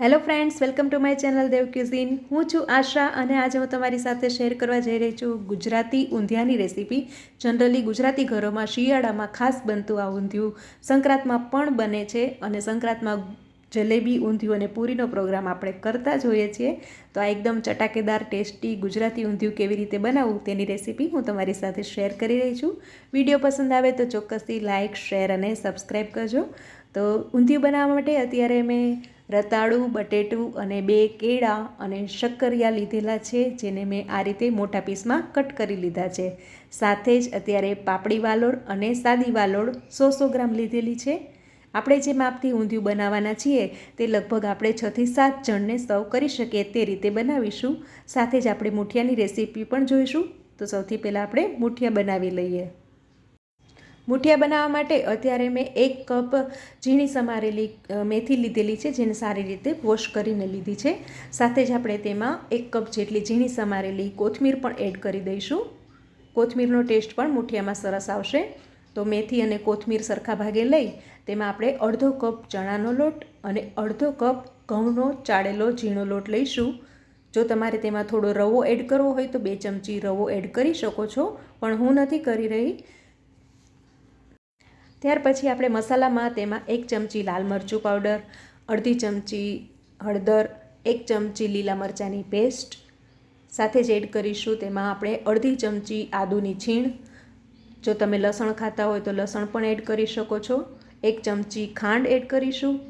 Hello friends welcome to my channel Dev cuisine હું છું આશા અને આજે હું તમારી સાથે શેર કરવા જઈ રહી છું ગુજરાતી ઊંધિયાની રેસીપી જનરલી ગુજરાતી ઘરોમાં શિયાળામાં ખાસ બનતું આ ઊંધિયું સંક્રાંતમાં પણ બને છે અને સંક્રાંતમાં જલેબી, ઊંધિયું અને પૂરીનો પ્રોગ્રામ આપણે કરતા જ હોઈએ છીએ. તો આ એકદમ ચટાકેદાર, ટેસ્ટી ગુજરાતી ઊંધિયું કેવી રીતે બનાવવું તેની રેસીપી હું તમારી સાથે શેર કરી રહી છું. વીડિયો પસંદ આવે તો ચોક્કસથી લાઇક શેર અને સબસ્ક્રાઈબ કરજો. તો ઊંધિયું બનાવવા માટે અત્યારે મેં રતાળું, બટેટું અને બે કેળા અને શક્કરિયા લીધેલા છે, જેને મેં આ રીતે મોટા પીસમાં કટ કરી લીધા છે. સાથે જ અત્યારે પાપડી વાલોડ અને સાદી વાલોડ સો સો ગ્રામ લીધેલી છે. આપણે જે માપથી ઊંધિયું બનાવવાના છીએ, તે લગભગ આપણે છથી સાત જણને સર્વ કરી શકીએ તે રીતે બનાવીશું. સાથે જ આપણે મૂઠિયાની રેસીપી પણ જોઈશું. તો સૌથી પહેલાં આપણે મૂઠિયા બનાવી લઈએ. મૂઠિયા બનાવવા માટે અત્યારે મેં એક કપ ઝીણી સમારેલી મેથી લીધેલી છે, જેને સારી રીતે વોશ કરીને લીધી છે. સાથે જ આપણે તેમાં એક કપ જેટલી ઝીણી સમારેલી કોથમીર પણ એડ કરી દઈશું. કોથમીરનો ટેસ્ટ પણ મુઠિયામાં સરસ આવશે. તો મેથી અને કોથમીર સરખા ભાગે લઈ, તેમાં આપણે અડધો કપ ચણાનો લોટ અને અડધો કપ ઘઉંનો ચાળેલો ઝીણો લોટ લઈશું. જો તમારે તેમાં થોડો રવો એડ કરવો હોય તો બે ચમચી રવો એડ કરી શકો છો, પણ હું નથી કરી રહી. ત્યાર પછી આપણે મસાલામાં તેમાં એક ચમચી લાલ મરચું પાવડર, અડધી ચમચી હળદર, એક ચમચી લીલા મરચાંની પેસ્ટ. સાથે જ એડ કરીશું તેમાં આપણે અડધી ચમચી આદુની છીણ. જો તમે લસણ ખાતા હોય તો લસણ પણ એડ કરી શકો છો. એક ચમચી ખાંડ એડ કરીશું.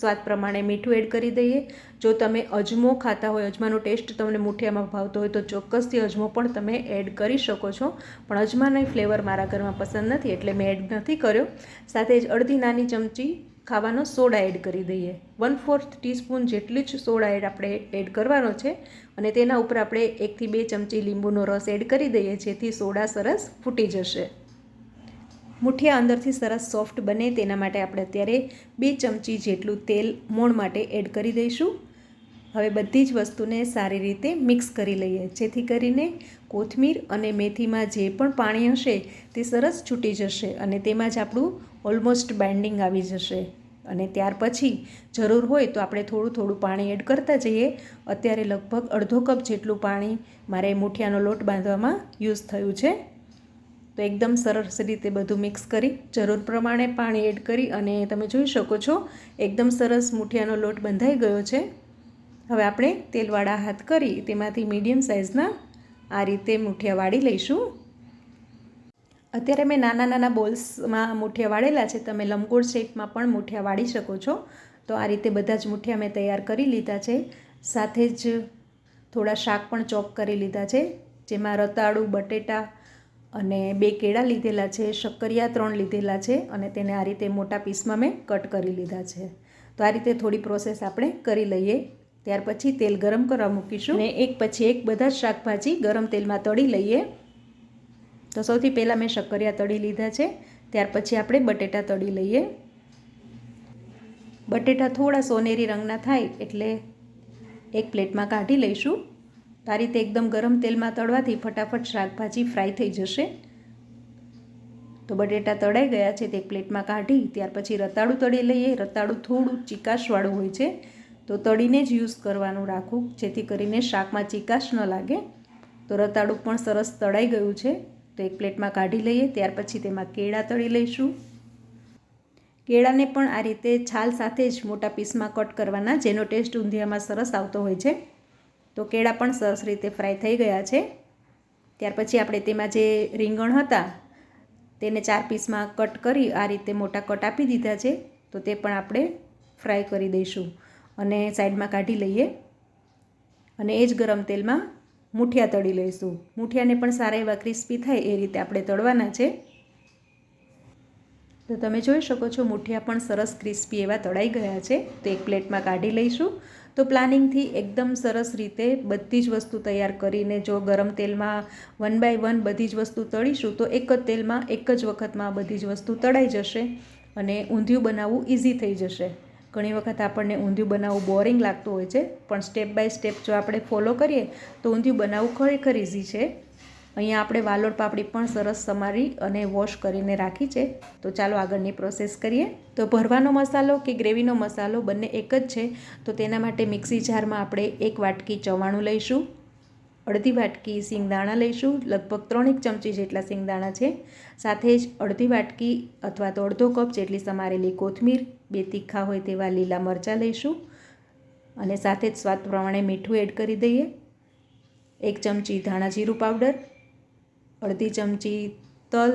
સ્વાદ પ્રમાણે મીઠું એડ કરી દઈએ. જો તમે અજમો ખાતા હોય, અજમાનો ટેસ્ટ તમને મુઠિયામાં ભાવતો હોય તો ચોક્કસથી અજમો પણ તમે એડ કરી શકો છો. પણ અજમાનો ફ્લેવર મારા ઘરમાં પસંદ નથી એટલે મેં એડ નથી કર્યો. સાથે જ અડધી નાની ચમચી ખાવાનો સોડા એડ કરી દઈએ. વન ફોર્થ ટીસ્પૂન જેટલી જ સોડા એડ આપણે એડ કરવાનો છે અને તેના ઉપર આપણે એકથી બે ચમચી લીંબુનો રસ એડ કરી દઈએ જેથી સોડા સરસ ફૂટી જશે. મુઠિયા અંદરથી સરસ સોફ્ટ બને તેના માટે આપણે અત્યારે બે ચમચી જેટલું તેલ મોણ માટે એડ કરી દઈશું. હવે બધી જ વસ્તુને સારી રીતે મિક્સ કરી લઈએ. જેથી કરીને કોથમીર અને મેથીમાં જે પણ પાણી હશે તે સરસ છૂટી જશે અને તેમાં જ આપણું ઓલમોસ્ટ બાઇન્ડિંગ આવી જશે. અને ત્યાર પછી જરૂર હોય તો આપણે થોડું થોડું પાણી એડ કરતા જઈએ. અત્યારે લગભગ અડધો કપ જેટલું પાણી મારે મુઠિયાનો લોટ બાંધવામાં યુઝ થયું છે. તો એકદમ સરસ રીતે બધું મિક્સ કરી, જરૂર પ્રમાણે પાણી એડ કરી અને તમે જોઈ શકો છો, એકદમ સરસ મુઠિયાનો લોટ બંધાઈ ગયો છે. હવે આપણે તેલવાળા હાથ કરી તેમાંથી મીડિયમ સાઇઝના આ રીતે મુઠિયા વાળી લઈશું. અત્યારે મેં નાના નાના બોલ્સમાં મુઠિયા વાળેલા છે, તમે લંબગોળ શેપમાં પણ મુઠિયા વાળી શકો છો. તો આ રીતે બધા જ મુઠિયા મેં તૈયાર કરી લીધા છે. સાથે જ થોડા શાક પણ ચોપ કરી લીધા છે, જેમાં રતાળું, બટેટા અને બે કેળા લીધેલા છે, શક્કરિયા ત્રણ લીધેલા છે અને તેને આ રીતે મોટા પીસમાં મેં કટ કરી લીધા છે. તો આ રીતે થોડી પ્રોસેસ આપણે કરી લઈએ. ત્યાર પછી તેલ ગરમ કરવા મૂકીશું અને એક પછી એક બધા જ શાકભાજી ગરમ તેલમાં તળી લઈએ. તો સૌથી પહેલાં મેં શક્કરિયા તળી લીધા છે. ત્યાર પછી આપણે બટેટા તળી લઈએ. બટેટા થોડા સોનેરી રંગના થાય એટલે એક પ્લેટમાં કાઢી લઈશું. આ રીતે એકદમ ગરમ તેલમાં તળવાથી ફટાફટ શાકભાજી ફ્રાય થઈ જશે. તો બટેટા તળાઈ ગયા છે તે એક પ્લેટમાં કાઢી, ત્યાર પછી રતાળું તળી લઈએ. રતાળું થોડું ચીકાશવાળું હોય છે. તો તળીને જ યુઝ કરવાનું રાખવું જેથી કરીને શાકમાં ચીકાશ ન લાગે. તો રતાળું પણ સરસ તળાઈ ગયું છે. તો એક પ્લેટમાં કાઢી લઈએ, ત્યાર પછી તેમાં કેળા તળી લઈશું. કેળાને પણ આ રીતે છાલ સાથે જ મોટા પીસમાં કટ કરવાના, જેનો ટેસ્ટ ઊંધિયામાં સરસ આવતો હોય છે. તો કેળા પણ સરસ રીતે ફ્રાય થઈ ગયા છે. ત્યાર પછી આપણે તેમાં જે રીંગણ હતા, તેને ચાર પીસમાં કટ કરી આ રીતે મોટા કટ આપી દીધા છે. તો તે પણ આપણે ફ્રાય કરી દઈશું અને સાઈડમાં કાઢી લઈએ અને એ જ ગરમ તેલમાં મૂઠિયા તળી લઈશું. મૂઠિયાને પણ સારા એવા ક્રિસ્પી થાય એ રીતે આપણે તળવાના છે. તો તમે જોઈ શકો છો મૂઠિયા પણ સરસ ક્રિસ્પી એવા તળાઈ ગયા છે. તો એક પ્લેટમાં કાઢી લઈશું તો પ્લાનિંગથી એકદમ સરસ રીતે બધી જ વસ્તુ તૈયાર કરીને જો ગરમ તેલમાં વન બાય વન બધી જ વસ્તુ તળીશું, તો એક જ તેલમાં એક જ વખતમાં બધી જ વસ્તુ તળાઈ જશે અને ઊંધિયું બનાવવું ઇઝી થઈ જશે. ઘણી વખત આપણને ઊંધિયું બનાવવું બોરિંગ લાગતું હોય છે, પણ સ્ટેપ બાય સ્ટેપ જો આપણે ફોલો કરીએ, તો ઊંધિયું બનાવવું ખરેખર ઇઝી છે. અહીંયા આપણે વાલોડ પાપડી પણ સરસ સમારી અને વોશ કરીને રાખી છે. તો ચાલો આગળની પ્રોસેસ કરીએ. તો ભરવાનો મસાલો કે ગ્રેવીનો મસાલો બંને એક જ છે. તો તેના માટે મિક્સી જારમાં આપણે એક વાટકી ચવાણું લઈશું. અડધી વાટકી સિંગદાણા લઈશું. લગભગ ત્રણેક ચમચી જેટલા સિંગદાણા છે. સાથે જ અડધી વાટકી અથવા તો અડધો કપ જેટલી સમારેલી કોથમીર, બે તીખા હોય તેવા લીલા મરચાં લઈશું. અને સાથે જ સ્વાદ પ્રમાણે મીઠું એડ કરી દઈએ. એક ચમચી ધાણા જીરું પાવડર અડધી ચમચી તલ,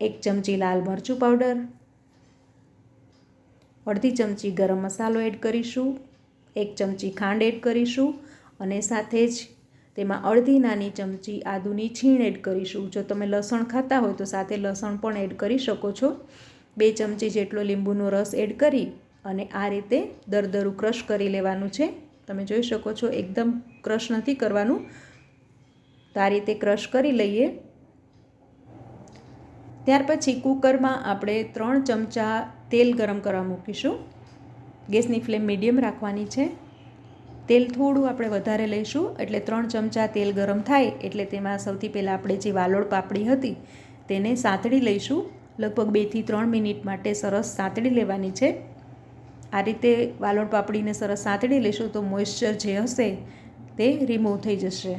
એક ચમચી લાલ મરચું પાવડર, અડધી ચમચી ગરમ મસાલો એડ કરીશું, એક ચમચી ખાંડ એડ કરીશું અને સાથે જ તેમાં અડધી નાની ચમચી આદુની છીણ એડ કરીશું. જો તમે લસણ ખાતા હોય તો સાથે લસણ પણ એડ કરી શકો છો. બે ચમચી જેટલો લીંબુનો રસ એડ કરી અને આ રીતે દરદરું ક્રશ કરી લેવાનું છે. તમે જોઈ શકો છો, એકદમ ક્રશ નથી કરવાનું. તો આ રીતે ક્રશ કરી લઈએ. ત્યાર પછી કુકરમાં આપણે ત્રણ ચમચા તેલ ગરમ કરવા મૂકીશું. ગેસની ફ્લેમ મીડિયમ રાખવાની છે. તેલ થોડું આપણે વધારે લઈશું, એટલે ત્રણ ચમચા તેલ ગરમ થાય, એટલે તેમાં સૌથી પહેલાં આપણે જે વાલોળ પાપડી હતી, તેને સાંતળી લઈશું. લગભગ બેથી ત્રણ મિનિટ માટે સરસ સાંતળી લેવાની છે. આ રીતે વાલોળ પાપડીને સરસ સાંતળી લઈશું તો મોઇશ્ચર જે હશે તે રિમૂવ થઈ જશે.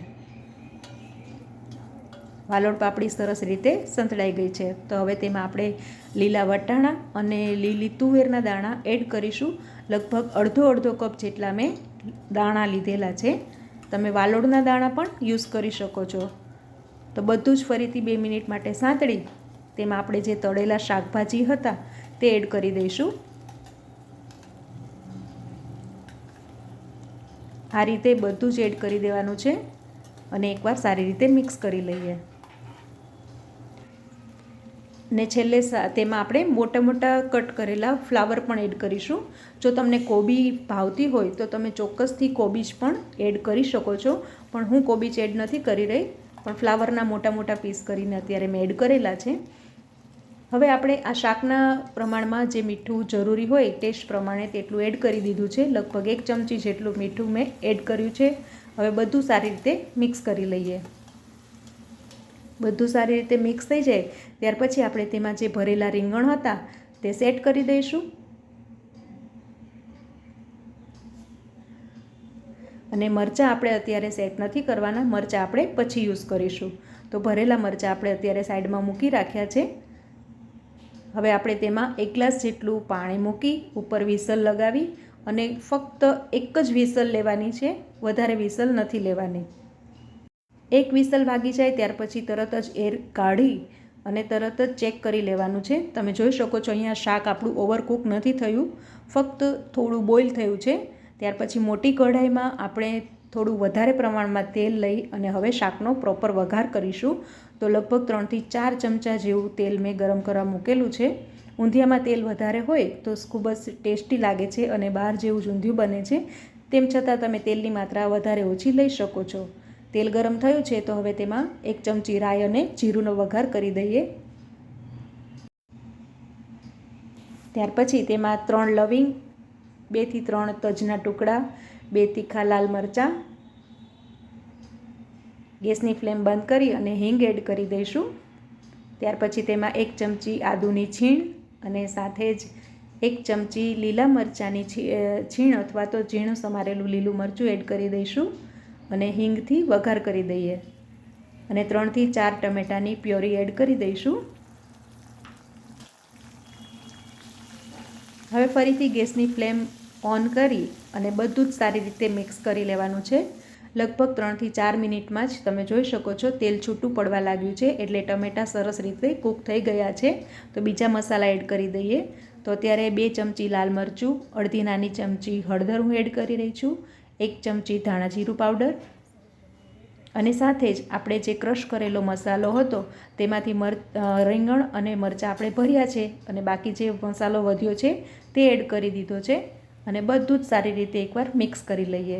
વાલોળ પાપડી સરસ રીતે સંતળાઈ ગઈ છે. તો હવે તેમાં આપણે લીલા વટાણા અને લીલી તુવેરના દાણા એડ કરીશું. લગભગ અડધો અડધો કપ જેટલા મેં દાણા લીધેલા છે. તમે વાલોડના દાણા પણ યુઝ કરી શકો છો. તો બધું જ ફરીથી બે મિનિટ માટે સાંતળી. તેમાં આપણે જે તળેલા શાકભાજી હતા તે એડ કરી દઈશું. આ રીતે બધું જ એડ કરી દેવાનું છે અને એકવાર સારી રીતે મિક્સ કરી લઈએ. ને છેલ્લે તેમાં આપણે મોટા મોટા કટ કરેલા ફ્લાવર પણ એડ કરીશું. જો તમને કોબી ભાવતી હોય તો તમે ચોક્કસથી કોબીજ પણ એડ કરી શકો છો. પણ હું કોબીજ એડ નથી કરી રહી, પણ ફ્લાવરના મોટા મોટા પીસ કરીને અત્યારે મેં એડ કરેલા છે. હવે આપણે આ શાકના પ્રમાણમાં જે મીઠું જરૂરી હોય ટેસ્ટ પ્રમાણે તેટલું એડ કરી દીધું છે. લગભગ એક ચમચી જેટલું મીઠું મેં એડ કર્યું છે. હવે બધું સારી રીતે મિક્સ કરી લઈએ. બધું સારી રીતે મિક્સ થઈ જાય, ત્યાર પછી આપણે તેમાં જે ભરેલા રીંગણ હતા, તે સેટ કરી દઈશું. અને મરચાં આપણે અત્યારે સેટ નથી કરવાના, મરચાં આપણે પછી યુઝ કરીશું. તો ભરેલા મરચાં આપણે અત્યારે સાઈડમાં મૂકી રાખ્યા છે. હવે આપણે તેમાં એક ગ્લાસ જેટલું પાણી મૂકી ઉપર વિસલ લગાવી અને ફક્ત એક જ વિસલ લેવાની છે, વધારે વિસલ નથી લેવાની. એક વિસલ વાગી જાય ત્યાર પછી તરત જ એર કાઢી અને તરત જ ચેક કરી લેવાનું છે. તમે જોઈ શકો છો અહીંયા શાક આપણું ઓવરકુક નથી થયું. ફક્ત થોડું બોઇલ થયું છે. ત્યાર પછી મોટી કઢાઈમાં આપણે થોડું વધારે પ્રમાણમાં તેલ લઈ અને હવે શાકનો પ્રોપર વઘાર કરીશું. તો લગભગ ત્રણથી ચાર ચમચા જેવું તેલ મેં ગરમ કરવા મૂકેલું છે. ઊંધિયામાં તેલ વધારે હોય તો ખૂબ જ ટેસ્ટી લાગે છે અને બહાર જેવું જ બને છે. તેમ છતાં તમે તેલની માત્રા વધારે ઓછી લઈ શકો છો. તેલ ગરમ થયું છે તો હવે તેમાં એક ચમચી રાઈ અને જીરુંનો વઘાર કરી દઈએ. ત્યાર પછી તેમાં ત્રણ લવિંગ, બેથી ત્રણ તજના ટુકડા, બે તીખા લાલ મરચાં, ગેસની ફ્લેમ બંધ કરી અને હિંગ એડ કરી દઈશું. ત્યાર પછી તેમાં એક ચમચી આદુની છીણ અને સાથે જ એક ચમચી લીલા મરચાંની છીણ અથવા તો ઝીણું સમારેલું લીલું મરચું એડ કરી દઈશું. અને હિંગથી વઘાર કરી દઈએ. અને ત્રણથી ચાર ટમેટાની પ્યોરી એડ કરી દઈશું. હવે ફરીથી ગેસની ફ્લેમ ઓન કરી અને બધું જ સારી રીતે મિક્સ કરી લેવાનું છે. લગભગ ત્રણથી ચાર મિનિટમાં જ તમે જોઈ શકો છો, તેલ છૂટું પડવા લાગ્યું છે, એટલે ટમેટાં સરસ રીતે કૂક થઈ ગયા છે. તો બીજા મસાલા એડ કરી દઈએ. તો અત્યારે બે ચમચી લાલ મરચું, અડધી નાની ચમચી હળદર હું એડ કરી રહી છું. એક ચમચી ધાણા જીરું પાવડર અને સાથે જ આપણે જે ક્રશ કરેલો મસાલો હતો, તેમાંથી મર રીંગણ અને મરચાં આપણે ભર્યા છે અને બાકી જે મસાલો વધ્યો છે, તે એડ કરી દીધો છે અને બધું જ સારી રીતે એકવાર મિક્સ કરી લઈએ.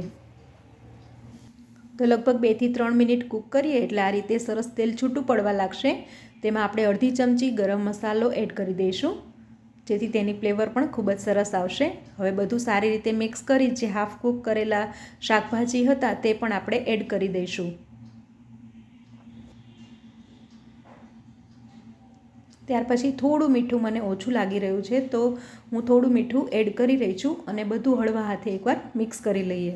તો લગભગ બેથી ત્રણ મિનિટ કૂક કરીએ એટલે આ રીતે સરસ તેલ છૂટું પડવા લાગશે. તેમાં આપણે અડધી ચમચી ગરમ મસાલો એડ કરી દઈશું. જેથી તેની ફ્લેવર પણ ખૂબ જ સરસ આવશે. હવે બધું સારી રીતે મિક્સ કરી જે હાફ કૂક કરેલા શાકભાજી હતા તે પણ આપણે એડ કરી દઈશું. ત્યાર પછી થોડું મીઠું મને ઓછું લાગી રહ્યું છે, તો હું થોડું મીઠું એડ કરી રહી છું અને બધું હળવા હાથે એકવાર મિક્સ કરી લઈએ.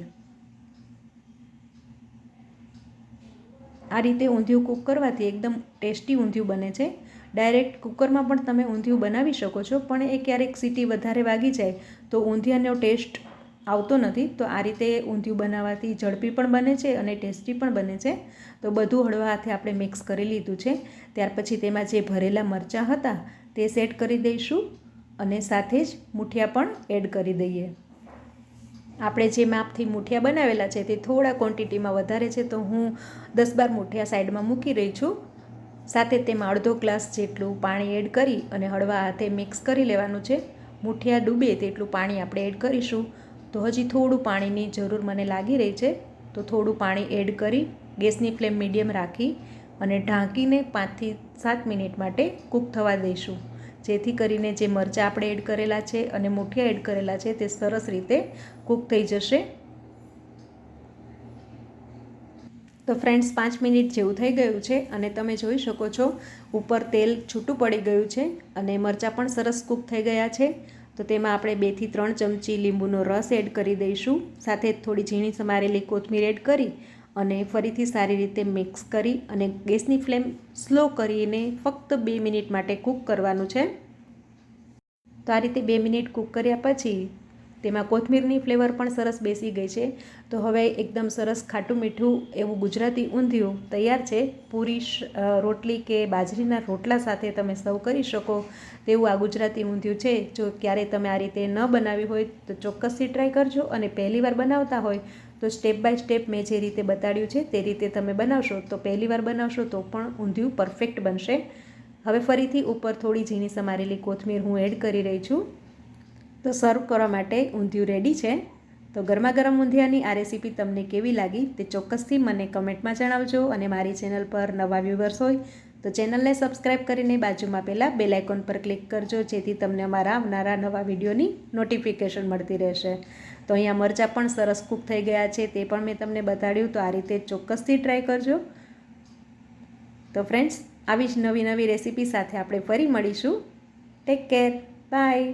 આ રીતે ઊંધિયું કૂક કરવાથી એકદમ ટેસ્ટી ઊંધિયું બને છે. ડાયરેક્ટ કુકરમાં પણ તમે ઊંધિયું બનાવી શકો છો, પણ એ ક્યારેક સીટી વધારે વાગી જાય તો ઊંધિયાનો ટેસ્ટ આવતો નથી. તો આ રીતે ઊંધિયું બનાવવાથી ઝડપી પણ બને છે અને ટેસ્ટી પણ બને છે. તો બધું હળવા હાથે આપણે મિક્સ કરી લીધું છે. ત્યાર પછી તેમાં જે ભરેલા મરચાં હતા તે સેટ કરી દઈશું અને સાથે જ મૂઠિયા પણ એડ કરી દઈએ. આપણે જે માપથી મૂઠિયા બનાવેલા છે તે થોડા ક્વોન્ટિટીમાં વધારે છે તો હું દસ બાર મૂઠિયા સાઈડમાં મૂકી રહી છું. સાથે તેમાં અડધો ગ્લાસ જેટલું પાણી એડ કરી અને હળવા હાથે મિક્સ કરી લેવાનું છે. મૂઠિયા ડૂબે તેટલું પાણી આપણે એડ કરીશું. તો હજી થોડું પાણીની જરૂર મને લાગી રહી છે. તો થોડું પાણી એડ કરી ગેસની ફ્લેમ મીડિયમ રાખી અને ઢાંકીને પાંચથી સાત મિનિટ માટે કૂક થવા દઈશું. જેથી કરીને જે મરચાં આપણે એડ કરેલા છે અને મુઠિયા એડ કરેલા છે તે સરસ રીતે કૂક થઈ જશે. તો ફ્રેન્ડ્સ પાંચ મિનિટ જેવું થઈ ગયું છે અને તમે જોઈ શકો છો, ઉપર તેલ છૂટું પડી ગયું છે અને મરચાં પણ સરસ કૂક થઈ ગયા છે. તો તેમાં આપણે બેથી ત્રણ ચમચી લીંબુનો રસ એડ કરી દઈશું. સાથે થોડી ઝીણી સમારેલી કોથમીર એડ કરી અને ફરીથી સારી રીતે મિક્સ કરી અને ગેસની ફ્લેમ સ્લો કરીને ફક્ત બે મિનિટ માટે કૂક કરવાનું છે. તો આ રીતે બે મિનિટ કૂક કર્યા પછી તેમાં કોથમીરની ફ્લેવર પણ સરસ બેસી ગઈ છે. તો હવે એકદમ સરસ ખાટું મીઠું એવું ગુજરાતી ઊંધિયું તૈયાર છે. પૂરી રોટલી કે બાજરીના રોટલા સાથે તમે સર્વ કરી શકો તેવું આ ગુજરાતી ઊંધિયું છે. જો ક્યારેય તમે આ રીતે ન બનાવ્યું હોય તો ચોક્કસથી ટ્રાય કરજો અને પહેલીવાર બનાવતા હોય તો સ્ટેપ બાય સ્ટેપ મેં જે રીતે બતાડ્યું છે તે રીતે તમે બનાવશો. તો પહેલીવાર બનાવશો તો પણ ઊંધિયું પરફેક્ટ બનશે. હવે ફરીથી ઉપર થોડી ઝીણી સમારેલી કોથમીર હું એડ કરી રહી છું. તો સર્વ કરવા માટે ઊંધિયું રેડી છે. તો ગરમા ગરમ ઊંધિયાની આ રેસીપી તમને કેવી લાગી તે ચોક્કસથી મને કમેન્ટમાં જણાવજો અને મારી ચેનલ પર નવા વ્યૂવર્સ હોય તો ચેનલને સબસ્ક્રાઈબ કરીને બાજુમાં પહેલાં બેલ આઇકોન પર ક્લિક કરજો જેથી તમને અમારા આવનારા નવા વિડીયોની નોટિફિકેશન મળતી રહેશે. તો અહીંયા મરચાં પણ સરસ કૂક થઈ ગયા છે તે પણ મેં તમને બતાડ્યું તો આ રીતે ચોક્કસથી ટ્રાય કરજો. તો ફ્રેન્ડ્સ આવી જ નવી નવી રેસીપી સાથે આપણે ફરી મળીશું. Take care bye